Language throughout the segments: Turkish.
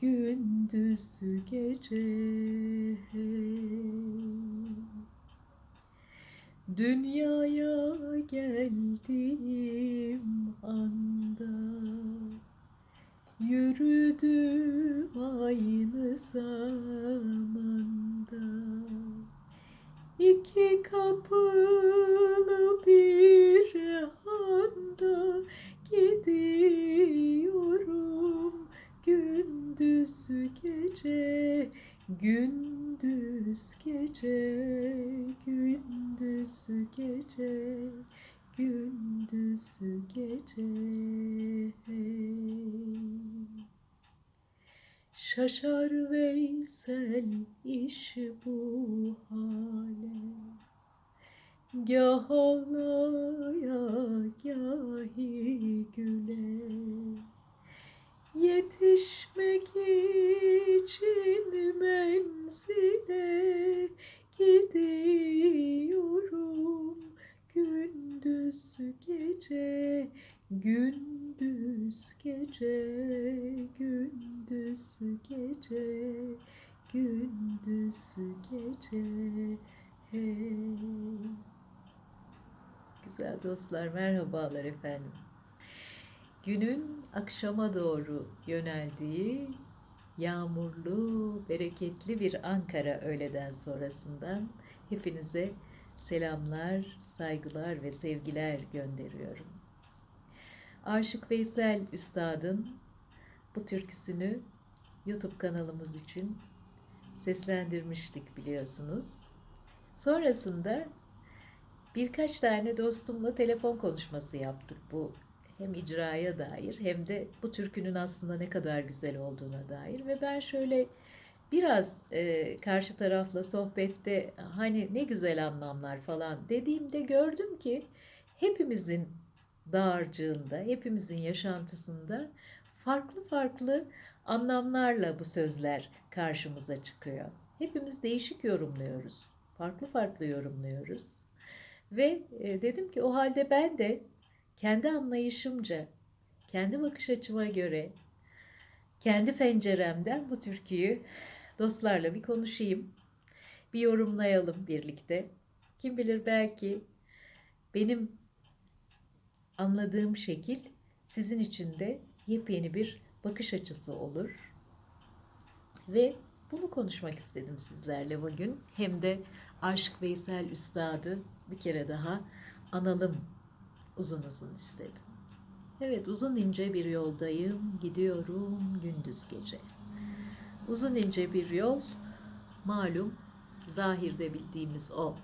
Gündüz gece. Dünyaya geldiğim anda Yürüdüm aynı zamanda. İki kapılı bir anda Gidiyorum gündüz gece Gündüz gece Gündüz gece Gündüz gece. Şaşar Veysel iş bu hale. Gah ağlaya gahi güle Yetişmek için menzile Gidiyorum gündüz gece Gündüz gece Gündüz gece Gündüz gece hey. Güzel dostlar merhabalar efendim. Günün akşama doğru yöneldiği yağmurlu, bereketli bir Ankara öğleden sonrasından hepinize selamlar, saygılar ve sevgiler gönderiyorum. Aşık Veysel Üstad'ın bu türküsünü YouTube kanalımız için seslendirmiştik biliyorsunuz. Sonrasında birkaç tane dostumla telefon konuşması yaptık bu hem icraya dair hem de bu türkünün aslında ne kadar güzel olduğuna dair ve ben şöyle biraz e, karşı tarafla sohbette hani ne güzel anlamlar falan dediğimde gördüm ki hepimizin dağarcığında, hepimizin yaşantısında farklı farklı anlamlarla bu sözler karşımıza çıkıyor. Hepimiz değişik yorumluyoruz. Farklı farklı yorumluyoruz. Ve e, dedim ki o halde ben de kendi anlayışımca, kendi bakış açıma göre, kendi penceremden bu türküyü dostlarla bir konuşayım. Bir yorumlayalım birlikte. Kim bilir belki benim anladığım şekil sizin için de yepyeni bir bakış açısı olur. Ve bunu konuşmak istedim sizlerle bugün. Hem de Aşk Veysel Üstad'ı bir kere daha analım uzun uzun istedim. Evet uzun ince bir yoldayım, gidiyorum gündüz gece. Uzun ince bir yol, malum zahirde bildiğimiz o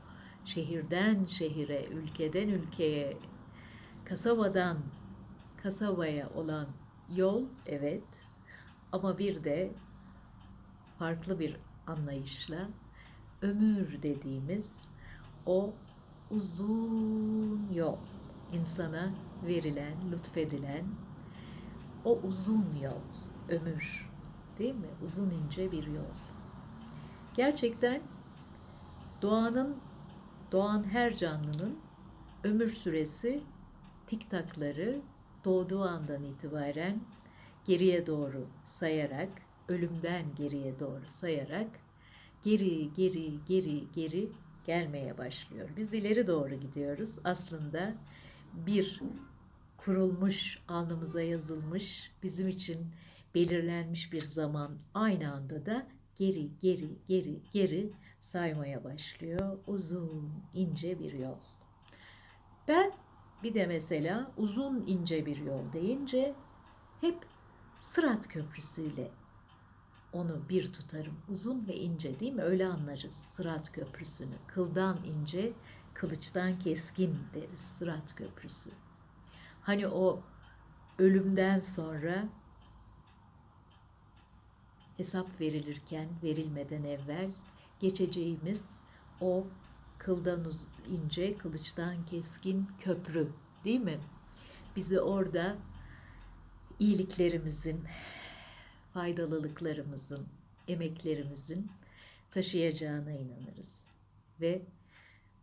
şehirden şehire, ülkeden ülkeye, kasabadan kasabaya olan yol evet ama bir de farklı bir anlayışla ömür dediğimiz o uzun yol insana verilen, lütfedilen o uzun yol, ömür değil mi? Uzun ince bir yol. Gerçekten doğanın, doğan her canlının ömür süresi tiktakları doğduğu andan itibaren geriye doğru sayarak, ölümden geriye doğru sayarak geri, geri, geri, geri gelmeye başlıyor. Biz ileri doğru gidiyoruz. Aslında bir kurulmuş, alnımıza yazılmış, bizim için belirlenmiş bir zaman aynı anda da geri, geri, geri, geri saymaya başlıyor. Uzun, ince bir yol. Ben bir de mesela uzun ince bir yol deyince hep Sırat Köprüsü'yle onu bir tutarım. Uzun ve ince değil mi? Öyle anlarız Sırat Köprüsü'nü. Kıldan ince, kılıçtan keskin deriz Sırat Köprüsü. Hani o ölümden sonra hesap verilirken, verilmeden evvel geçeceğimiz o kıldan ince, kılıçtan keskin köprü değil mi? Bizi orada iyiliklerimizin, faydalılıklarımızın, emeklerimizin taşıyacağına inanırız. Ve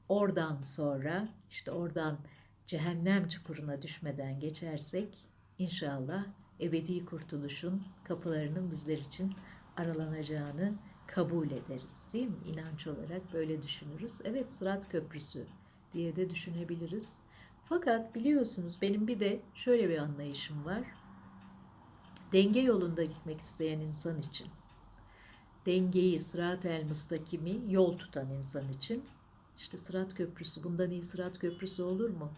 oradan sonra işte oradan cehennem çukuruna düşmeden geçersek inşallah ebedi kurtuluşun kapılarının bizler için aralanacağını kabul ederiz. Değil mi? İnanç olarak böyle düşünürüz. Evet Sırat Köprüsü diye de düşünebiliriz. Fakat biliyorsunuz benim bir de şöyle bir anlayışım var. Denge yolunda gitmek isteyen insan için, dengeyi, sırat el mustakimi yol tutan insan için işte Sırat Köprüsü, bundan iyi Sırat Köprüsü olur mu?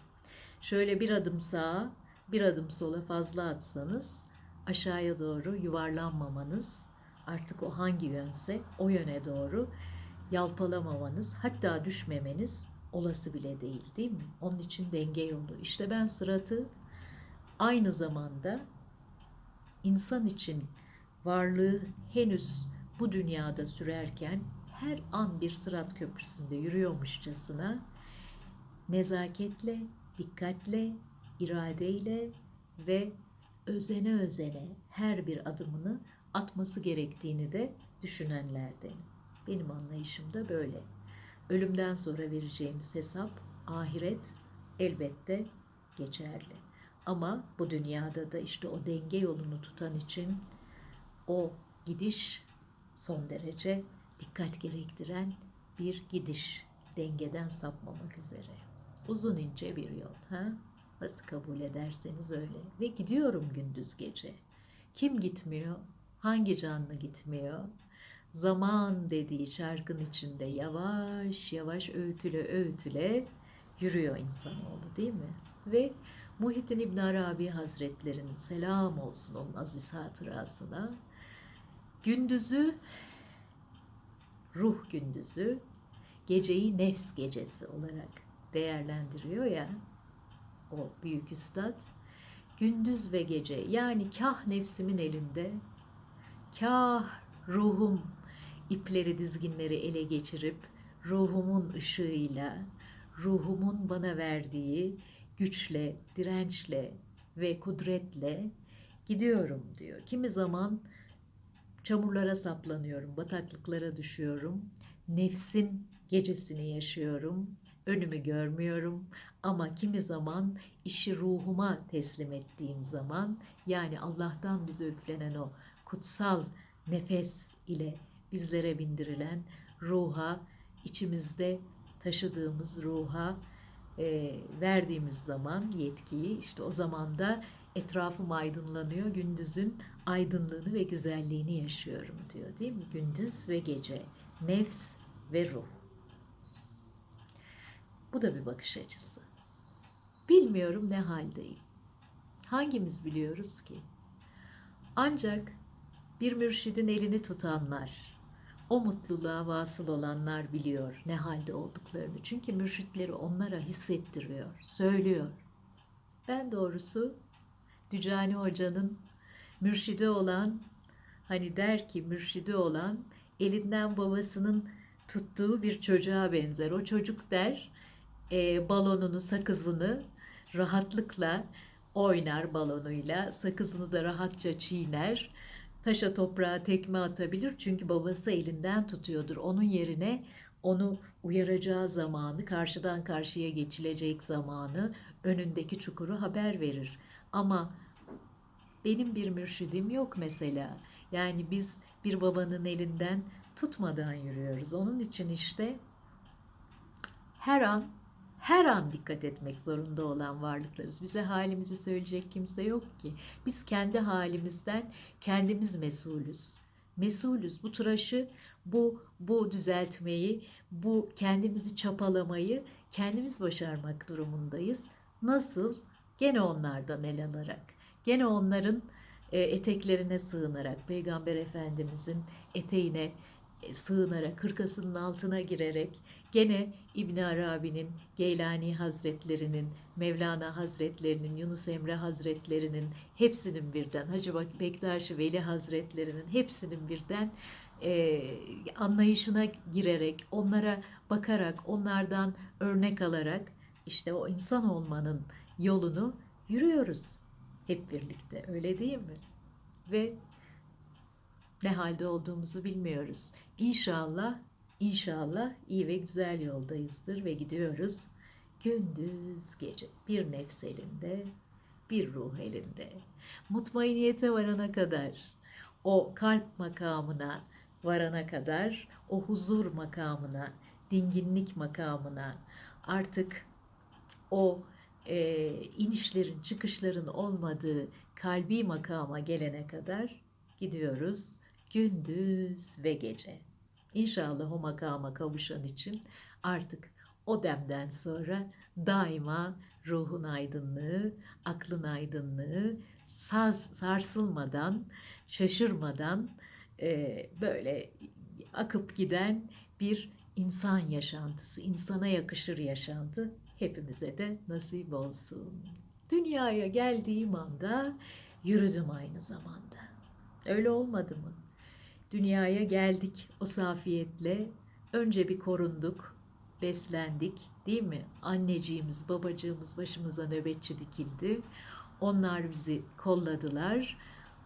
Şöyle bir adım sağa, bir adım sola fazla atsanız aşağıya doğru yuvarlanmamanız, artık o hangi yönse o yöne doğru yalpalamamanız, hatta düşmemeniz olası bile değil değil mi? Onun için denge yolu. İşte ben sıratı aynı zamanda insan için varlığı henüz bu dünyada sürerken her an bir sırat köprüsünde yürüyormuşçasına nezaketle, dikkatle, iradeyle ve özene özene her bir adımını atması gerektiğini de düşünenlerdenim. Benim anlayışım da böyle. Ölümden sonra vereceğimiz hesap ahiret elbette geçerli. Ama bu dünyada da işte o denge yolunu tutan için o gidiş son derece dikkat gerektiren bir gidiş dengeden sapmamak üzere. Uzun ince bir yol. Ha? Nasıl kabul ederseniz öyle. Ve gidiyorum gündüz gece. Kim gitmiyor? Hangi canlı gitmiyor? Zaman dediği çarkın içinde yavaş yavaş öğütüle öğütüle yürüyor insanoğlu değil mi? Ve Muhittin İbn Arabi Hazretleri'nin selam olsun onun aziz hatırasına gündüzü ruh gündüzü geceyi nefs gecesi olarak değerlendiriyor ya o büyük üstad gündüz ve gece yani kah nefsimin elinde kah ruhum ipleri dizginleri ele geçirip ruhumun ışığıyla ruhumun bana verdiği güçle, dirençle ve kudretle gidiyorum diyor. Kimi zaman çamurlara saplanıyorum, bataklıklara düşüyorum. Nefsin gecesini yaşıyorum. Önümü görmüyorum ama kimi zaman işi ruhuma teslim ettiğim zaman yani Allah'tan bize üflenen o kutsal nefes ile bizlere bindirilen ruha, içimizde taşıdığımız ruha e, verdiğimiz zaman yetkiyi işte o zaman da etrafım aydınlanıyor. Gündüzün aydınlığını ve güzelliğini yaşıyorum diyor değil mi? Gündüz ve gece, nefs ve ruh. Bu da bir bakış açısı. Bilmiyorum ne haldeyim. Hangimiz biliyoruz ki? Ancak bir mürşidin elini tutanlar, o mutluluğa vasıl olanlar biliyor ne halde olduklarını. Çünkü mürşitleri onlara hissettiriyor, söylüyor. Ben doğrusu Dücani Hoca'nın mürşidi olan, hani der ki mürşidi olan elinden babasının tuttuğu bir çocuğa benzer. O çocuk der e, balonunu, sakızını rahatlıkla oynar balonuyla, sakızını da rahatça çiğner taşa toprağa tekme atabilir çünkü babası elinden tutuyordur. Onun yerine onu uyaracağı zamanı, karşıdan karşıya geçilecek zamanı, önündeki çukuru haber verir. Ama benim bir mürşidim yok mesela. Yani biz bir babanın elinden tutmadan yürüyoruz. Onun için işte her an her an dikkat etmek zorunda olan varlıklarız. Bize halimizi söyleyecek kimse yok ki. Biz kendi halimizden kendimiz mesulüz. Mesulüz. Bu tıraşı, bu bu düzeltmeyi, bu kendimizi çapalamayı kendimiz başarmak durumundayız. Nasıl? Gene onlardan el alarak. Gene onların e, eteklerine sığınarak, Peygamber Efendimizin eteğine e, sığınarak, hırkasının altına girerek gene İbn Arabi'nin, Geylani Hazretlerinin, Mevlana Hazretlerinin, Yunus Emre Hazretlerinin hepsinin birden, Hacı Bektaş Veli Hazretlerinin hepsinin birden e, anlayışına girerek, onlara bakarak, onlardan örnek alarak işte o insan olmanın yolunu yürüyoruz hep birlikte. Öyle değil mi? Ve ne halde olduğumuzu bilmiyoruz. İnşallah, inşallah iyi ve güzel yoldayızdır ve gidiyoruz. Gündüz gece bir nefs elinde, bir ruh elinde. Mutmainiyete varana kadar, o kalp makamına varana kadar, o huzur makamına, dinginlik makamına, artık o e, inişlerin, çıkışların olmadığı kalbi makama gelene kadar gidiyoruz gündüz ve gece. İnşallah o makama kavuşan için artık o demden sonra daima ruhun aydınlığı, aklın aydınlığı, saz, sarsılmadan, şaşırmadan e, böyle akıp giden bir insan yaşantısı, insana yakışır yaşantı hepimize de nasip olsun. Dünyaya geldiğim anda yürüdüm aynı zamanda. Öyle olmadı mı? Dünyaya geldik o safiyetle. Önce bir korunduk, beslendik değil mi? Anneciğimiz, babacığımız başımıza nöbetçi dikildi. Onlar bizi kolladılar.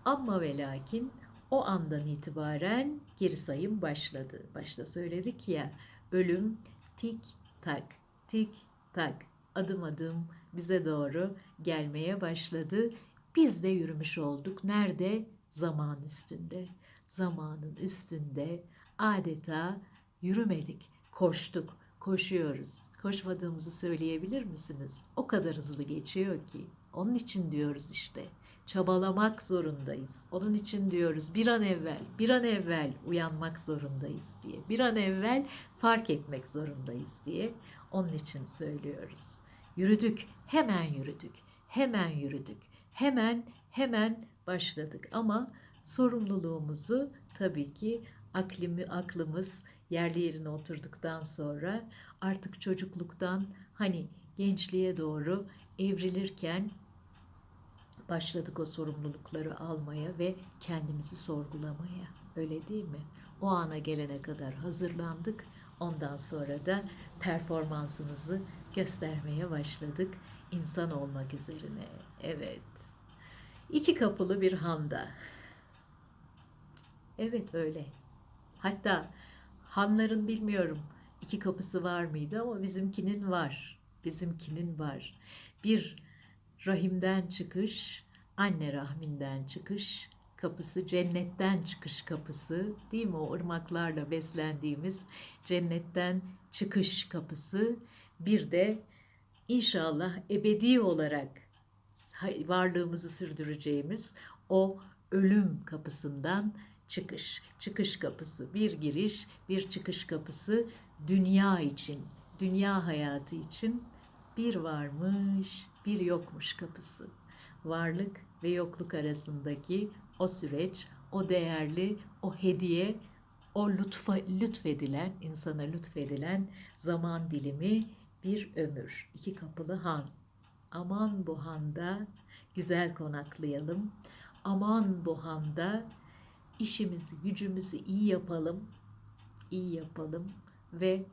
Ama ve lakin o andan itibaren geri sayım başladı. Başta söyledik ya ölüm tik tak tik tak adım adım bize doğru gelmeye başladı. Biz de yürümüş olduk. Nerede? Zaman üstünde. Zamanın üstünde adeta yürümedik, koştuk, koşuyoruz. Koşmadığımızı söyleyebilir misiniz? O kadar hızlı geçiyor ki. Onun için diyoruz işte. Çabalamak zorundayız. Onun için diyoruz bir an evvel, bir an evvel uyanmak zorundayız diye. Bir an evvel fark etmek zorundayız diye. Onun için söylüyoruz. Yürüdük, hemen yürüdük, hemen yürüdük, hemen hemen başladık ama sorumluluğumuzu tabii ki aklimi, aklımız yerli yerine oturduktan sonra artık çocukluktan hani gençliğe doğru evrilirken başladık o sorumlulukları almaya ve kendimizi sorgulamaya. Öyle değil mi? O ana gelene kadar hazırlandık. Ondan sonra da performansımızı göstermeye başladık insan olmak üzerine. Evet. İki kapılı bir handa. Evet öyle. Hatta hanların bilmiyorum iki kapısı var mıydı ama bizimkinin var. Bizimkinin var. Bir rahimden çıkış, anne rahminden çıkış kapısı, cennetten çıkış kapısı, değil mi? O ırmaklarla beslendiğimiz cennetten çıkış kapısı. Bir de inşallah ebedi olarak varlığımızı sürdüreceğimiz o ölüm kapısından çıkış. Çıkış kapısı, bir giriş, bir çıkış kapısı dünya için, dünya hayatı için bir varmış, bir yokmuş kapısı. Varlık ve yokluk arasındaki o süreç, o değerli, o hediye, o lütfa, lütfedilen, insana lütfedilen zaman dilimi bir ömür. İki kapılı han. Aman bu handa güzel konaklayalım. Aman bu handa işimizi, gücümüzü iyi yapalım. iyi yapalım ve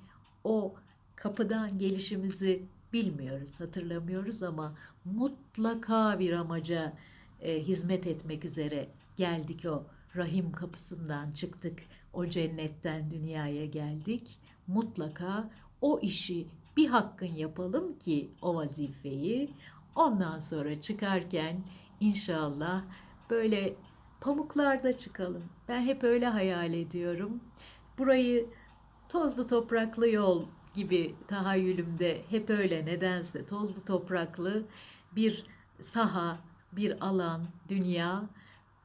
o kapıdan gelişimizi bilmiyoruz, hatırlamıyoruz ama mutlaka bir amaca e, hizmet etmek üzere geldik o rahim kapısından çıktık. O cennetten dünyaya geldik. Mutlaka o işi bir hakkın yapalım ki o vazifeyi ondan sonra çıkarken inşallah böyle pamuklarda çıkalım. Ben hep öyle hayal ediyorum. Burayı tozlu topraklı yol gibi tahayyülümde hep öyle nedense tozlu topraklı bir saha, bir alan, dünya.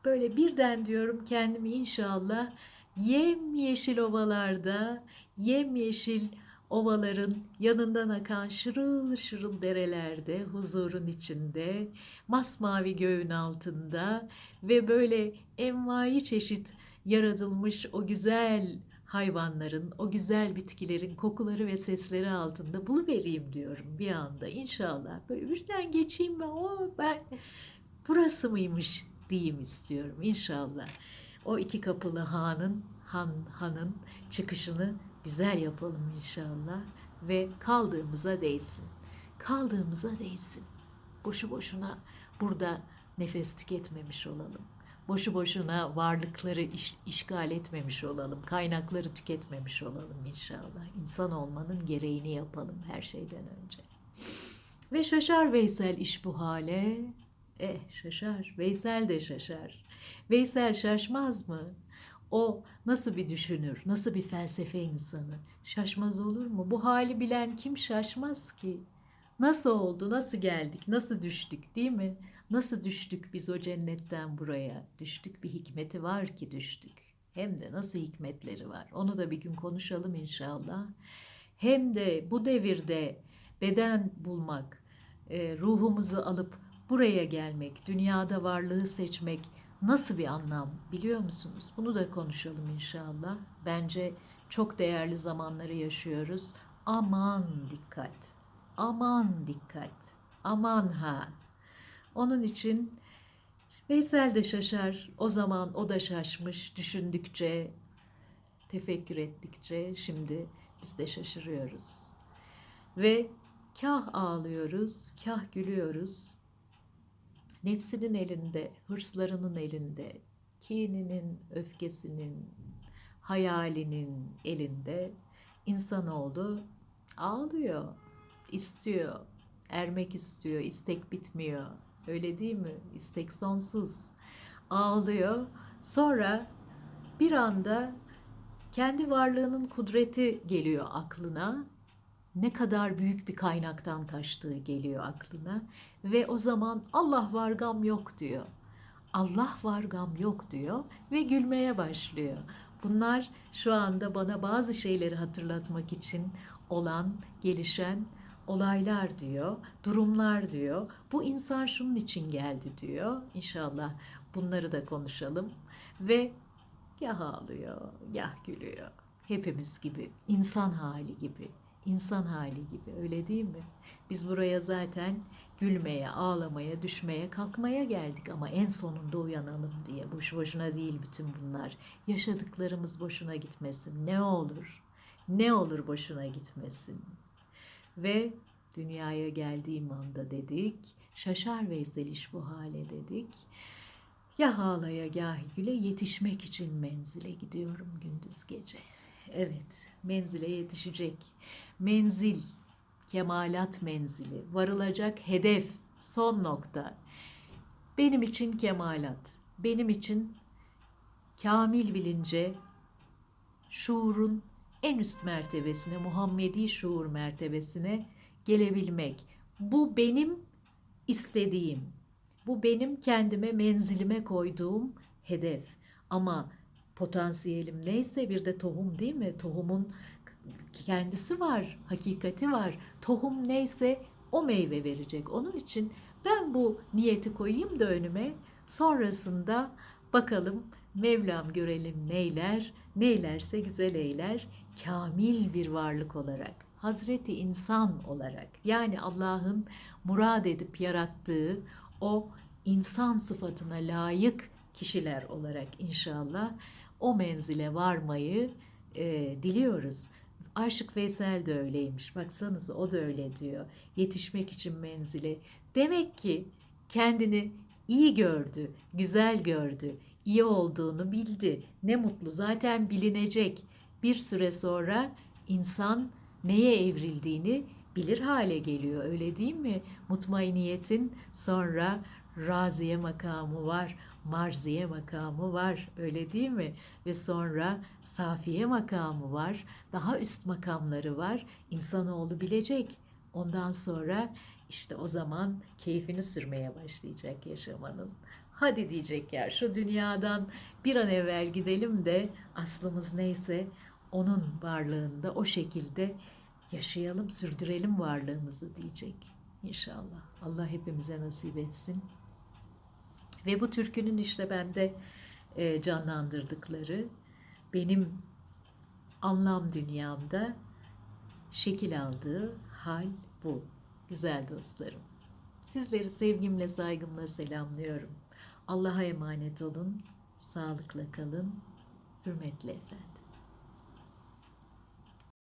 Böyle birden diyorum kendimi inşallah yem yeşil ovalarda, yem yeşil ovaların yanından akan şırıl şırıl derelerde, huzurun içinde, masmavi göğün altında ve böyle envai çeşit yaratılmış o güzel hayvanların, o güzel bitkilerin kokuları ve sesleri altında buluvereyim diyorum bir anda inşallah. Böyle birden geçeyim ben, o ben burası mıymış diyeyim istiyorum inşallah. O iki kapılı hanın, han, hanın çıkışını güzel yapalım inşallah ve kaldığımıza değsin. Kaldığımıza değsin. Boşu boşuna burada nefes tüketmemiş olalım. Boşu boşuna varlıkları iş, işgal etmemiş olalım. Kaynakları tüketmemiş olalım inşallah. İnsan olmanın gereğini yapalım her şeyden önce. Ve şaşar Veysel iş bu hale. Eh şaşar. Veysel de şaşar. Veysel şaşmaz mı? O nasıl bir düşünür, nasıl bir felsefe insanı? Şaşmaz olur mu? Bu hali bilen kim şaşmaz ki? Nasıl oldu, nasıl geldik, nasıl düştük değil mi? Nasıl düştük biz o cennetten buraya? Düştük bir hikmeti var ki düştük. Hem de nasıl hikmetleri var. Onu da bir gün konuşalım inşallah. Hem de bu devirde beden bulmak, e, ruhumuzu alıp buraya gelmek, dünyada varlığı seçmek nasıl bir anlam biliyor musunuz? Bunu da konuşalım inşallah. Bence çok değerli zamanları yaşıyoruz. Aman dikkat. Aman dikkat. Aman ha. Onun için Veysel de şaşar. O zaman o da şaşmış. Düşündükçe, tefekkür ettikçe şimdi biz de şaşırıyoruz. Ve kah ağlıyoruz, kah gülüyoruz. Nefsinin elinde, hırslarının elinde, kininin, öfkesinin, hayalinin elinde insanoğlu ağlıyor, istiyor, ermek istiyor, istek bitmiyor. Öyle değil mi? İstek sonsuz. Ağlıyor. Sonra bir anda kendi varlığının kudreti geliyor aklına. Ne kadar büyük bir kaynaktan taştığı geliyor aklına ve o zaman Allah var gam yok diyor. Allah var gam yok diyor ve gülmeye başlıyor. Bunlar şu anda bana bazı şeyleri hatırlatmak için olan, gelişen olaylar diyor, durumlar diyor. Bu insan şunun için geldi diyor. İnşallah bunları da konuşalım. Ve yah ağlıyor, yah gülüyor. Hepimiz gibi, insan hali gibi, insan hali gibi öyle değil mi? Biz buraya zaten gülmeye, ağlamaya, düşmeye, kalkmaya geldik ama en sonunda uyanalım diye. Boş boşuna değil bütün bunlar. Yaşadıklarımız boşuna gitmesin. Ne olur? Ne olur boşuna gitmesin? Ve dünyaya geldiğim anda dedik, şaşar Veysel iş bu hale dedik. Ya ağlaya ya güle yetişmek için menzile gidiyorum gündüz gece. Evet, menzile yetişecek. Menzil, kemalat menzili, varılacak hedef, son nokta. Benim için kemalat, benim için kamil bilince, şuurun en üst mertebesine, Muhammedi şuur mertebesine gelebilmek. Bu benim istediğim. Bu benim kendime menzilime koyduğum hedef. Ama potansiyelim neyse bir de tohum değil mi? Tohumun kendisi var, hakikati var. Tohum neyse o meyve verecek. Onun için ben bu niyeti koyayım da önüme. Sonrasında bakalım Mevlam görelim neyler, neylerse güzel eyler, kamil bir varlık olarak, Hazreti insan olarak, yani Allah'ın murad edip yarattığı o insan sıfatına layık kişiler olarak inşallah o menzile varmayı e, diliyoruz. Aşık Veysel de öyleymiş. Baksanıza o da öyle diyor. Yetişmek için menzile. Demek ki kendini iyi gördü, güzel gördü, iyi olduğunu bildi. Ne mutlu zaten bilinecek. Bir süre sonra insan neye evrildiğini bilir hale geliyor. Öyle değil mi? Mutmainiyetin sonra raziye makamı var, marziye makamı var. Öyle değil mi? Ve sonra safiye makamı var. Daha üst makamları var. İnsanoğlu bilecek. Ondan sonra işte o zaman keyfini sürmeye başlayacak yaşamanın. Hadi diyecek ya şu dünyadan bir an evvel gidelim de aslımız neyse onun varlığında o şekilde yaşayalım, sürdürelim varlığımızı diyecek. İnşallah. Allah hepimize nasip etsin. Ve bu türkünün işte bende e, canlandırdıkları benim anlam dünyamda şekil aldığı hal bu. Güzel dostlarım. Sizleri sevgimle, saygımla selamlıyorum. Allah'a emanet olun. Sağlıkla kalın. Hürmetle efendim.